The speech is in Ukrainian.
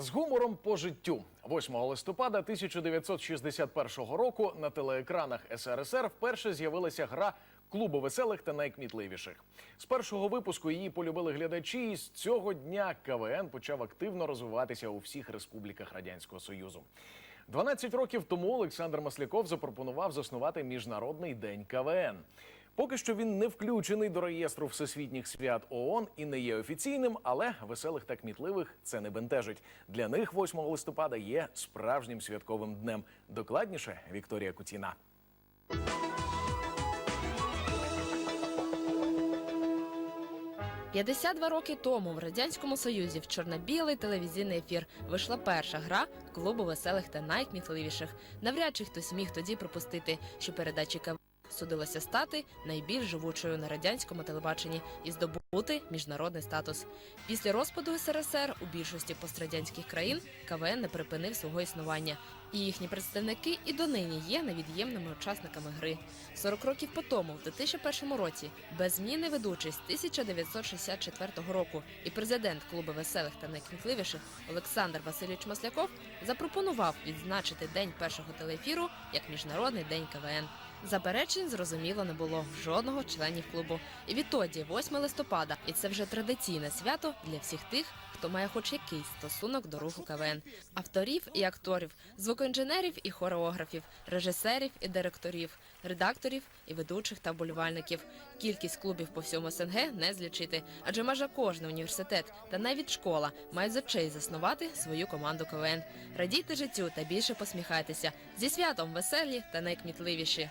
З гумором по життю 8 листопада 1961 року на телеекранах СРСР вперше з'явилася гра клубу веселих та найкмітливіших. З першого випуску її полюбили глядачі, і з цього дня КВН почав активно розвиватися у всіх республіках Радянського Союзу. 12 років тому Олександр Масляков запропонував заснувати міжнародний день КВН. Поки що він не включений до реєстру всесвітніх свят ООН і не є офіційним, але веселих та кмітливих це не бентежить. Для них 8 листопада є справжнім святковим днем. Докладніше Вікторія Кутіна. – 52 роки тому в радянському союзі в чорно-білий телевізійний ефір вийшла перша гра клубу веселих та найкмітливіших. Навряд чи хтось міг тоді припустити, що передачі КВН судилося стати найбільш живучою на радянському телебаченні і здобути міжнародний статус. Після розпаду СРСР у більшості пострадянських країн КВН не припинив свого існування, і їхні представники і донині є невід'ємними учасниками гри. 40 років по тому, в 2001 році, беззмінний ведучий з 1964 року і президент клубу веселих та найкмітливіших Олександр Васильович Масляков запропонував відзначити день першого телеефіру як міжнародний день КВН. Заперечень зрозуміло не було жодного членів клубу. І відтоді, 8 листопада, і це вже традиційне свято для всіх тих, хто має хоч якийсь стосунок до руху КВН. Авторів і акторів, звукоінженерів і хореографів, режисерів і директорів, редакторів і ведучих та вболівальників. Кількість клубів по всьому СНГ не злічити, адже майже кожен університет та навіть школа мають за честь заснувати свою команду КВН. Радійте життю та більше посміхайтеся зі святом веселі та найкмітливіші.